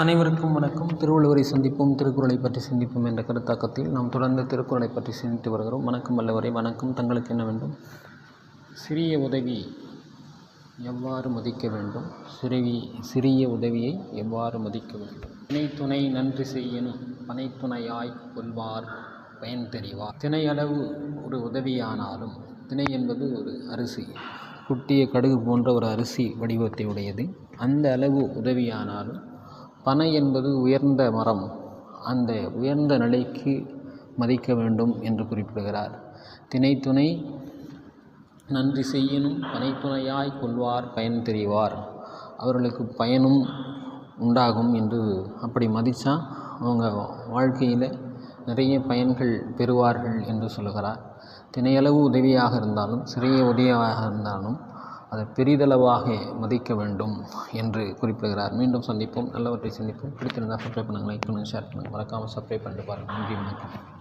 அனைவருக்கும் வணக்கம். திருவள்ளுவரை சந்திப்போம் திருக்குறளை பற்றி சிந்திப்போம் என்ற கருத்தாக்கத்தில் நாம் தொடர்ந்து திருக்குறளை பற்றி சிந்தித்து வருகிறோம். வணக்கம் வல்லவரை வணக்கம். தங்களுக்கு என்ன வேண்டும்? சிறிய உதவி எவ்வாறு மதிக்க வேண்டும்? சிறிய சிறிய உதவியை எவ்வாறு மதிக்க வேண்டும்? திணை நன்றி செய்யணும் பனைத்துணையாய் கொள்வார் பயன் தெரிவார். திணை அளவு ஒரு உதவியானாலும் திணை என்பது ஒரு அரிசி. குட்டிய கடுகு போன்ற ஒரு அரிசி வடிவத்தை உடையது. அந்த அளவு உதவியானாலும் பனை என்பது உயர்ந்த மரம். அந்த உயர்ந்த நிலைக்கு மதிக்க வேண்டும் என்று குறிப்பிடுகிறார். திணைத்துணை நன்றி செய்யணும் பனைத்துணையாய் கொள்வார் பயன் தெரிவார். அவர்களுக்கு பயனும் உண்டாகும் என்று அப்படி மதித்தா அவங்க வாழ்க்கையில் நிறைய பயன்கள் பெறுவார்கள் என்று சொல்லுகிறார். தினையளவு உதவியாக இருந்தாலும் சிறிய உதவியாக இருந்தாலும் அதை பெரிதளவாக மதிக்க வேண்டும் என்று குறிப்பிடுகிறார். மீண்டும் சந்திப்போம். நல்லவற்றை சந்திப்போம். பிடித்திருந்தால் சப்ஸ்கிரைப் பண்ணுங்கள் லைக் பண்ணுங்கள் ஷேர் பண்ணுங்கள். மறக்காமல் சப்ஸ்கிரைப் பண்ணிட்டு பாருங்கள். நன்றி வணக்கம்.